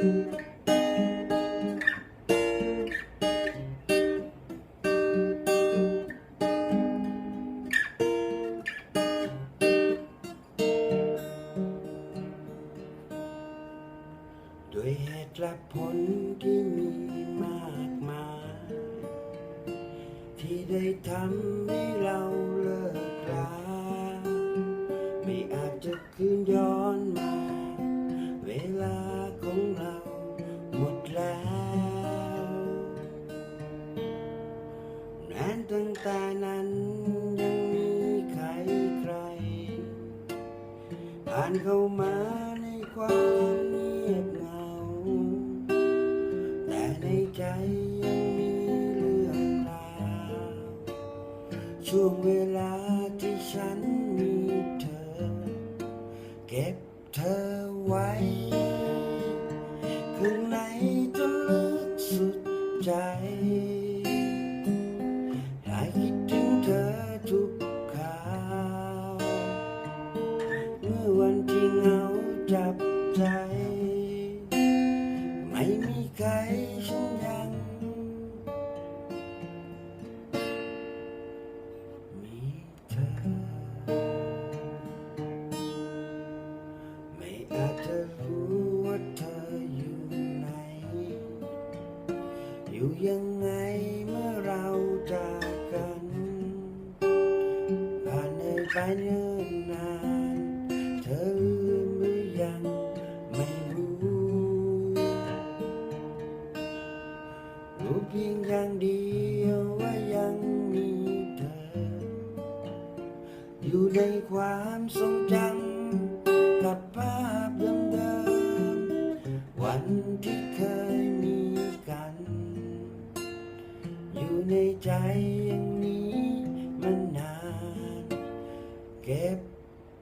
ด้วยเหตุและผลที่มีมากมาย ที่ได้ทำให้เราเลิกลาไม่อาจจะคืนย้อน ตั้งแต่นั้นยังมีใครใคร ผ่านเข้ามาในความเงียบเหงา แต่ในใจยังมีเรื่องราวช่วงเวลาที่ฉันมีเธอ เก็บเธอไว้ เมื่อเราจากกันผ่านเลยไปเนิ่นนาน เธอลืมหรือยังไม่รู้รู้เพียงอย่างเดียวว่ายังมีเธอ อยู่ในความทรงจำกับภาพเดิ ใจอย่างนี้มานนาน เก็บ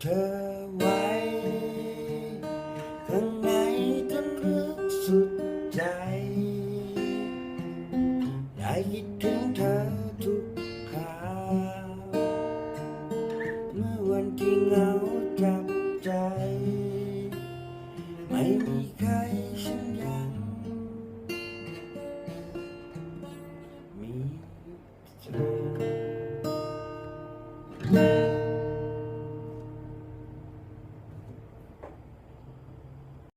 เธอไว้ข้างในจนลึกสุดใจ ได้คิดถึงเธอ Música